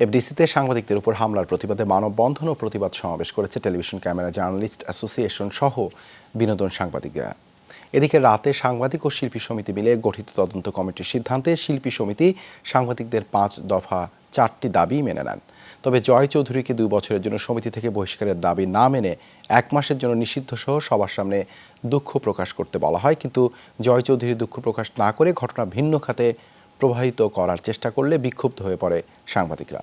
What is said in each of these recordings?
এফডিসিতে সাংবাদিকদের উপর হামলার প্রতিবাদে মানববন্ধন ও প্রতিবাদ সমাবেশ করেছে টেলিভিশন ক্যামেরা জার্নালিস্ট অ্যাসোসিয়েশন সহ বিনোদন সাংবাদিকরা। এদিকে রাতে সাংবাদিক ও শিল্পী সমিতি মিলে গঠিত তদন্ত কমিটির সিদ্ধান্তে শিল্পী সমিতি সাংবাদিকদের পাঁচ দফা চারটি দাবি মেনে নেন। তবে জয় চৌধুরীকে দুই বছরের জন্য সমিতি থেকে বহিষ্কারের দাবি না মেনে এক মাসের জন্য নিষিদ্ধ সহ সবার সামনে দুঃখ প্রকাশ করতে বলা হয়। কিন্তু জয় চৌধুরী দুঃখ প্রকাশ না করে ঘটনা ভিন্ন খাতে প্রবাহিত করার চেষ্টা করলে বিক্ষুব্ধ হয়ে পড়ে সাংবাদিকরা।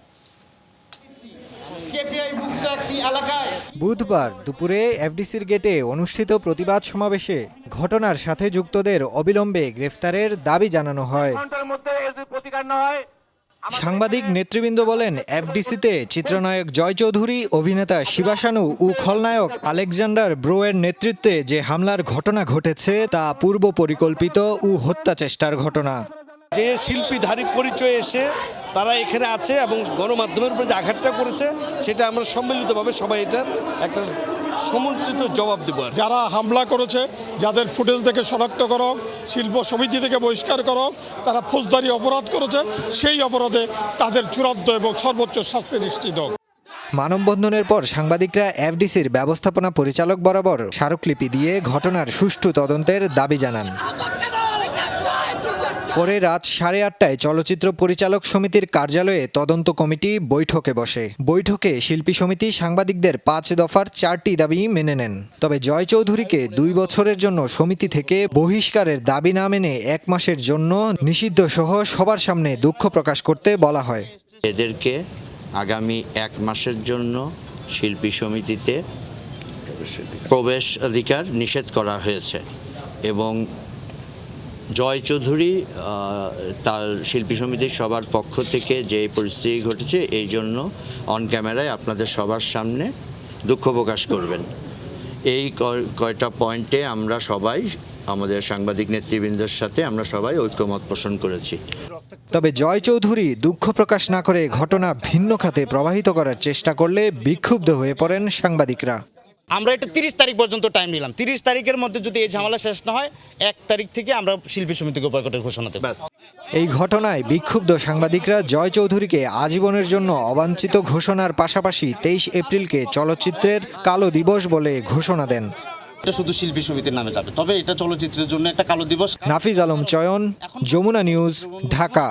বুধবার দুপুরে এফডিসির গেটে অনুষ্ঠিত প্রতিবাদ সমাবেশে ঘটনার সাথে যুক্তদের অবিলম্বে গ্রেফতারের দাবি জানানো হয়। হয় সাংবাদিক নেতৃবৃন্দ বলেন এফডিসিতে চিত্রনায়ক জয় চৌধুরী অভিনেতা শিবাশানু ও খলনায়ক আলেকজান্ডার ব্রোয়ের নেতৃত্বে যে হামলার ঘটনা ঘটেছে তা পূর্ব পরিকল্পিত ও হত্যা চেষ্টার ঘটনা। যে শিল্পীধারী পরিচয় এসে তারা এখানে আছে এবং গণমাধ্যমের উপরে যে আঘাতটা করেছে সেটা আমরা সম্মিলিতভাবে সবাই এটার একটা সমন্বিত জবাব দেবো। যারা হামলা করেছে যাদের ফুটেজ দেখে শনাক্ত করো শিল্প সমিতি থেকে বহিষ্কার করো তারা ফৌজদারি অপরাধ করেছে সেই অপরাধে তাদের চূড়ান্ত এবং সর্বোচ্চ শাস্তি নিশ্চিত হোক মানববন্ধনের পর সাংবাদিকরা এফডিসির ব্যবস্থাপনা পরিচালক বরাবর স্মারকলিপি দিয়ে ঘটনার সুষ্ঠু তদন্তের দাবি জানান পরে রাত সাড়ে আটটায় চলচ্চিত্র পরিচালক সমিতির কার্যালয়ে তদন্ত কমিটি বৈঠকে বসে। বৈঠকে শিল্পী সমিতি সাংবাদিকদের পাঁচ দফার চারটি দাবি মেনে নেন। তবে জয় চৌধুরীকে দুই বছরের জন্য সমিতি থেকে বহিষ্কারের দাবি না মেনে এক মাসের জন্য নিষিদ্ধ সহ সবার সামনে দুঃখ প্রকাশ করতে বলা হয়। এদেরকে আগামী এক মাসের জন্য শিল্পী সমিতিতে প্রবেশ অধিকার নিষেধ করা হয়েছে এবং জয় চৌধুরী তার শিল্পী সমিতির সবার পক্ষ থেকে যে পরিস্থিতি ঘটেছে, এই জন্য অন ক্যামেরায় আপনাদের সবার সামনে দুঃখ প্রকাশ করবেন। এই কয়টা পয়েন্টে আমরা সবাই, আমাদের সাংবাদিক নেতৃবৃন্দের সাথে আমরা সবাই ঐক্যমত পোষণ করেছি। তবে জয় চৌধুরী দুঃখ প্রকাশ না করে ঘটনা ভিন্ন খাতে প্রবাহিত করার চেষ্টা করলে বিক্ষুব্ধ হয়ে পড়েন সাংবাদিকরা। আমরা এটা তিরিশ তারিখ পর্যন্ত টাইম নিলাম। তিরিশ তারিখের মধ্যে যদি এই ঝামেলা শেষ না হয় এক তারিখ থেকে আমরা শিল্পী সমিতিকে বয়কটের ঘোষণা দেব। এই ঘটনায় বিক্ষুব্ধ সাংবাদিকরা জয় চৌধুরীকে আজীবনের জন্য অবাঞ্ছিত ঘোষণার পাশাপাশি তেইশ এপ্রিলকে চলচ্চিত্রের কালো দিবস বলে ঘোষণা দেন। এটা শুধু শিল্পী সমিতির নামে যাবে তবে এটা চলচ্চিত্রের জন্য একটা কালো দিবস। নাফিজ আলম চয়ন যমুনা নিউজ ঢাকা।